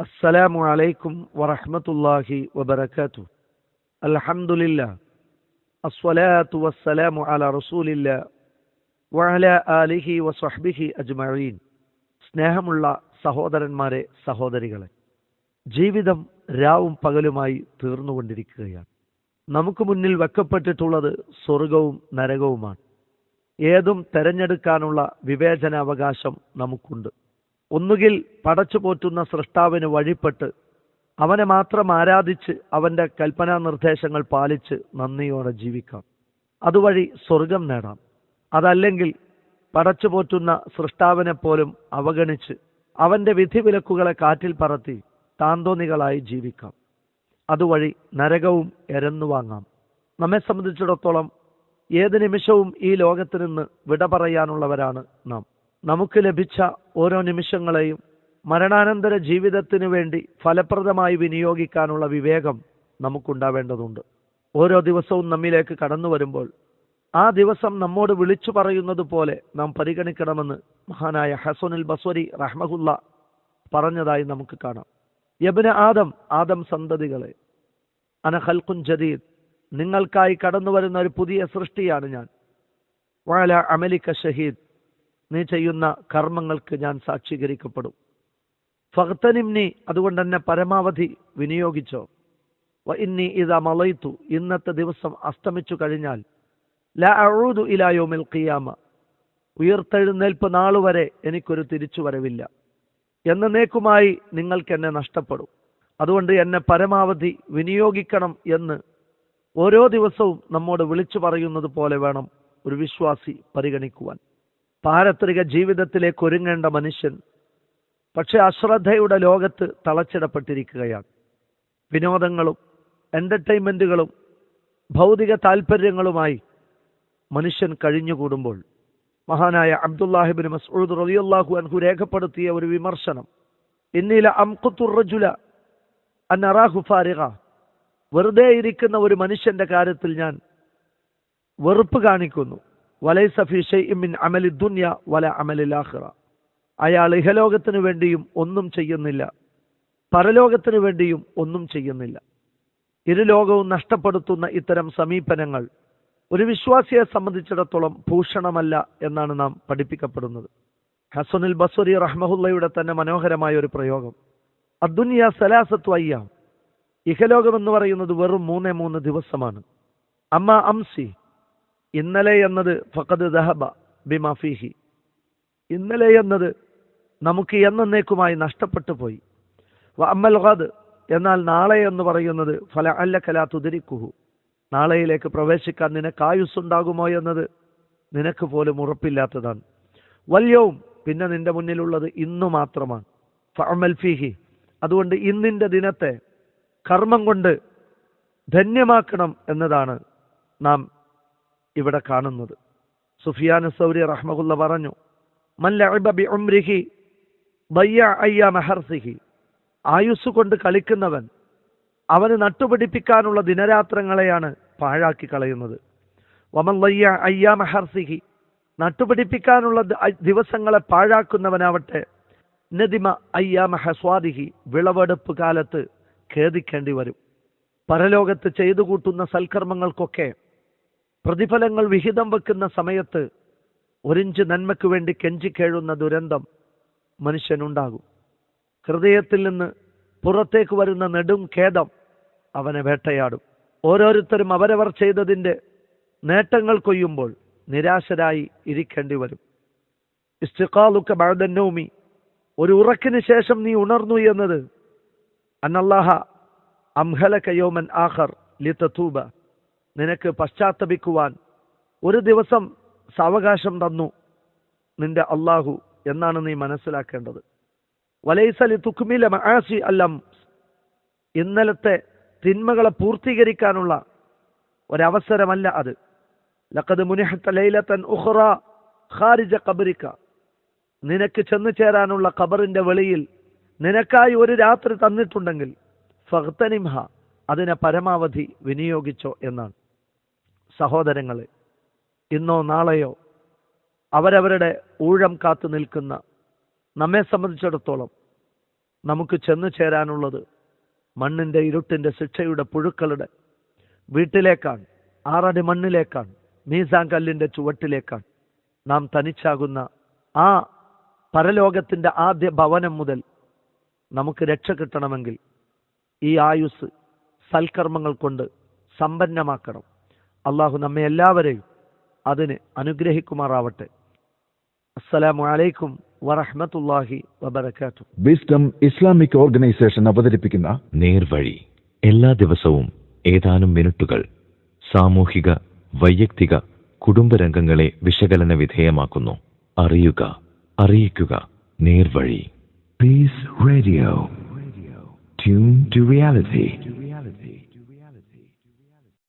السلام عليكم ورحمة الله وبركاته الحمد لله الصلاة والسلام على رسول الله وعلى آله وصحبه أجمعين സ്നേഹമുള്ള സഹോദരന്മാരെ സഹോദരികളെ ജീവിതം രാവും പകലുമായി തീർന്നുകൊണ്ടിരിക്കുകയാണ് നമുക്ക് മുന്നിൽ വെക്കപ്പെട്ടിട്ടുള്ളത് സ്വർഗവും നരകവുമാണ് ഏതും തെരഞ്ഞെടുക്കാനുള്ള വിവേചനാവകാശം നമുക്കുണ്ട് ഒന്നുകിൽ പടച്ചു പോറ്റുന്ന സൃഷ്ടാവിന് വഴിപ്പെട്ട് അവനെ മാത്രം ആരാധിച്ച് അവന്റെ കൽപ്പനാ നിർദ്ദേശങ്ങൾ പാലിച്ച് നന്ദിയോടെ ജീവിക്കാം. അതുവഴി സ്വർഗം നേടാം. അതല്ലെങ്കിൽ പടച്ചു പോറ്റുന്ന സൃഷ്ടാവിനെ പോലും അവഗണിച്ച് അവന്റെ വിധിവിലക്കുകളെ കാറ്റിൽ പറത്തി താന്തോന്നികളായി ജീവിക്കാം. അതുവഴി നരകവും എരന്നു വാങ്ങാം. നമ്മെ സംബന്ധിച്ചിടത്തോളം ഏത് നിമിഷവും ഈ ലോകത്ത് നിന്ന് വിട പറയാനുള്ളവരാണ് നാം. നമുക്ക് ലഭിച്ച ഓരോ നിമിഷങ്ങളെയും മരണാനന്തര ജീവിതത്തിനു വേണ്ടി ഫലപ്രദമായി വിനിയോഗിക്കാനുള്ള വിവേകം നമുക്കുണ്ടാവേണ്ടതുണ്ട്. ഓരോ ദിവസവും നമ്മിലേക്ക് കടന്നു വരുമ്പോൾ ആ ദിവസം നമ്മോട് വിളിച്ചു പറയുന്നത് പോലെ നാം പരിഗണിക്കണമെന്ന് മഹാനായ ഹസനുൽ ബസ്വരി റഹ്മഹുല്ല പറഞ്ഞതായി നമുക്ക് കാണാം. യബിന ആദം ആദം സന്തതികളെ അന ഖൽഖുൻ ജദീദ് നിങ്ങൾക്കായി കടന്നു വരുന്ന ഒരു പുതിയ സൃഷ്ടിയാണ് ഞാൻ. വാല അമലിക്ക ഷഹീദ് നീ ചെയ്യുന്ന കർമ്മങ്ങൾക്ക് ഞാൻ സാക്ഷീകരിക്കപ്പെടും. ഫഹ്തനിംനി അതുകൊണ്ട് തന്നെ പരമാവധി വിനിയോഗിച്ചോ. ഇന്നി ഇതാ മലയിത്തു ഇന്നത്തെ ദിവസം അസ്തമിച്ചു കഴിഞ്ഞാൽ ലഴുതു ഇലായോ ഇലായോമിൽ ഖിയാമ. ഉയർത്തെഴുന്നേൽപ്പ് നാളുവരെ എനിക്കൊരു തിരിച്ചു വരവില്ല എന്നേക്കുമായി നിങ്ങൾക്ക് എന്നെ നഷ്ടപ്പെടും. അതുകൊണ്ട് എന്നെ പരമാവധി വിനിയോഗിക്കണം എന്ന് ഓരോ ദിവസവും നമ്മോട് വിളിച്ചു പറയുന്നത് പോലെ വേണം ഒരു വിശ്വാസി പരിഗണിക്കുവാൻ. പാരത്രിക ജീവിതത്തിലേക്ക് ഒരുങ്ങേണ്ട മനുഷ്യൻ പക്ഷെ അശ്രദ്ധയുടെ ലോകത്ത് തളച്ചിടപ്പെട്ടിരിക്കുകയാണ്. വിനോദങ്ങളും എന്റർടൈൻമെന്റുകളും ഭൗതിക താല്പര്യങ്ങളുമായി മനുഷ്യൻ കഴിഞ്ഞുകൂടുമ്പോൾ മഹാനായ അബ്ദുല്ലാഹിബിൻ മസ്ഊദ് റളിയല്ലാഹു അൻഹു രേഖപ്പെടുത്തിയ ഒരു വിമർശനം ഇന്നീല അംഖുത്തുറജുല അന്നറാഹു ഫാരിക വെറുതെ ഇരിക്കുന്ന ഒരു മനുഷ്യന്റെ കാര്യത്തിൽ ഞാൻ വെറുപ്പ് കാണിക്കുന്നു. വലൈസ ഫി ഷൈഇൻ മിൻ അമലി ദുനിയ വല അമലിൽ ആഖിറ അയാൾ ഇഹലോകത്തിനു വേണ്ടിയും ഒന്നും ചെയ്യുന്നില്ല. പരലോകത്തിനു വേണ്ടിയും ഒന്നും ചെയ്യുന്നില്ല. ഇരുലോകവും നഷ്ടപ്പെടുത്തുന്ന ഇത്തരം സമീപനങ്ങൾ ഒരു വിശ്വാസിയെ സംബന്ധിച്ചിടത്തോളം ഭൂഷണമല്ല എന്നാണ് നാം പഠിപ്പിക്കപ്പെടുന്നത്. ഹസനുൽ ബസുരി റഹ്മഹുല്ലയുടെ തന്നെ മനോഹരമായ ഒരു പ്രയോഗം. അദ്ദുനിയ സലാസത്വ അയ്യാം. ഇഹലോകം എന്ന് പറയുന്നത് വെറും മൂന്നേ മൂന്ന് ദിവസമാണ്. അമ്മ അംസി ഇന്നലെ എന്നത് ഫക്കത് ദഹബ ബിമഫീഹി ഇന്നലെ എന്നത് നമുക്ക് എന്നേക്കുമായി നഷ്ടപ്പെട്ടു പോയി. അമ്മൽ ഖാദ് എന്നാൽ നാളെ എന്ന് പറയുന്നത് ഫല അല്ല കലാ തുതിരിക്കുഹു നാളെയിലേക്ക് പ്രവേശിക്കാൻ നിനക്ക് ആയുസ്സുണ്ടാകുമോ എന്നത് നിനക്ക് പോലും ഉറപ്പില്ലാത്തതാണ്. വല്യവും പിന്നെ നിന്റെ മുന്നിലുള്ളത് ഇന്നു മാത്രമാണ്. ഫഅമൽ ഫീഹി അതുകൊണ്ട് ഇന്നിന്റെ ദിനത്തെ കർമ്മം കൊണ്ട് ധന്യമാക്കണം എന്നതാണ് നാം ഇവിടെ കാണുന്നത്. സുഫിയാൻ സൗരി റഹ്മുല്ല പറഞ്ഞു മല്ലി ഉംരിഹി ബയ്യ അയ്യ മെഹർസിഹി. ആയുസ് കൊണ്ട് കളിക്കുന്നവൻ അവന് നട്ടുപിടിപ്പിക്കാനുള്ള ദിനരാത്രങ്ങളെയാണ് പാഴാക്കി കളയുന്നത്. വമൻ വയ്യ അയ്യ മെഹർസിഹി. നട്ടുപിടിപ്പിക്കാനുള്ള ദിവസങ്ങളെ പാഴാക്കുന്നവനാവട്ടെ. നദിമ അയ്യ മെഹസ്വാദിഹി. വിളവെടുപ്പ് കാലത്ത് ഖേദിക്കേണ്ടി വരും. പരലോകത്ത് ചെയ്തു കൂട്ടുന്ന സൽക്കർമ്മങ്ങൾക്കൊക്കെ പ്രതിഫലങ്ങൾ വിഹിതം വെക്കുന്ന സമയത്ത് ഒരിഞ്ച് നന്മയ്ക്ക് വേണ്ടി കെഞ്ചിക്കേഴുന്ന ദുരന്തം മനുഷ്യനുണ്ടാകും. ഹൃദയത്തിൽ നിന്ന് പുറത്തേക്ക് വരുന്ന നെടും ഖേദം അവനെ വേട്ടയാടും. ഓരോരുത്തരും അവരവർ ചെയ്തതിന്റെ നേട്ടങ്ങൾ കൊയ്യുമ്പോൾ നിരാശരായി ഇരിക്കേണ്ടി വരും. ഇസ്തിഖാലുക്ക ബഅദന്നൗമി ഒരു ഉറക്കിന് ശേഷം നീ ഉണർന്നു എന്നത് അന്നല്ലാഹ അംഹലക യൗമൻ ആഖർ ലിതതൂബ. നിനക്ക് പശ്ചാത്തപിക്കുവാൻ ഒരു ദിവസം സാവകാശം തന്നു നിന്റെ അള്ളാഹു എന്നാണ് നീ മനസ്സിലാക്കേണ്ടത്. വലൈസലി തുക്മില മആസി അല്ലം. ഇന്നലത്തെ തിന്മകളെ പൂർത്തീകരിക്കാനുള്ള ഒരവസരമല്ല അത്. ലക്കത് മുനിഹത്ത ലൈലത്തൻ ഉഹ്റ ഖാരിജ കബരിക്ക നിനക്ക് ചെന്നു ചേരാനുള്ള ഖബറിന്റെ വെളിയിൽ നിനക്കായി ഒരു രാത്രി തന്നിട്ടുണ്ടെങ്കിൽ ഫഹ്തനിംഹ അതിനെ പരമാവധി വിനിയോഗിച്ചോ എന്നാണ്. സഹോദരങ്ങളെ ഇന്നോ നാളെയോ അവരവരുടെ ഊഴം കാത്തു നിൽക്കുന്ന നമ്മെ സംബന്ധിച്ചിടത്തോളം നമുക്ക് ചെന്നു ചേരാനുള്ളത് മണ്ണിന്റെ ഇരുട്ടിന്റെ ശിക്ഷയുടെ പുഴുക്കളുടെ വീട്ടിലേക്കാണ് ആറടി മണ്ണിലേക്കാണ് മീസാൻ കല്ലിന്റെ ചുവട്ടിലേക്കാണ് നാം തനിച്ചാകുന്ന ആ പരലോകത്തിന്റെ ആദ്യ ഭവനം മുതൽ നമുക്ക് രക്ഷ കിട്ടണമെങ്കിൽ ഈ ആയുസ് സൽക്കർമ്മങ്ങൾ കൊണ്ട് സമ്പന്നമാക്കണം. അള്ളാഹു നമ്മെ എല്ലാവരെയും അതിന് അനുഗ്രഹിക്കുമാറാവട്ടെ. അസ്സലാമു അലൈക്കും വറഹ്മത്തുള്ളാഹി വബറകാതുഹു. വിസ്ഡം ഇസ്ലാമിക് ഓർഗനൈസേഷൻ അവതരിപ്പിക്കുന്ന നേർവഴി. എല്ലാ ദിവസവും ഏതാനും മിനിറ്റുകൾ സാമൂഹിക വൈയക്തിക കുടുംബരംഗങ്ങളെ വിശകലന വിധേയമാക്കുന്നു. അറിയുക അറിയിക്കുക നേർവഴി. Peace Radio tune to reality.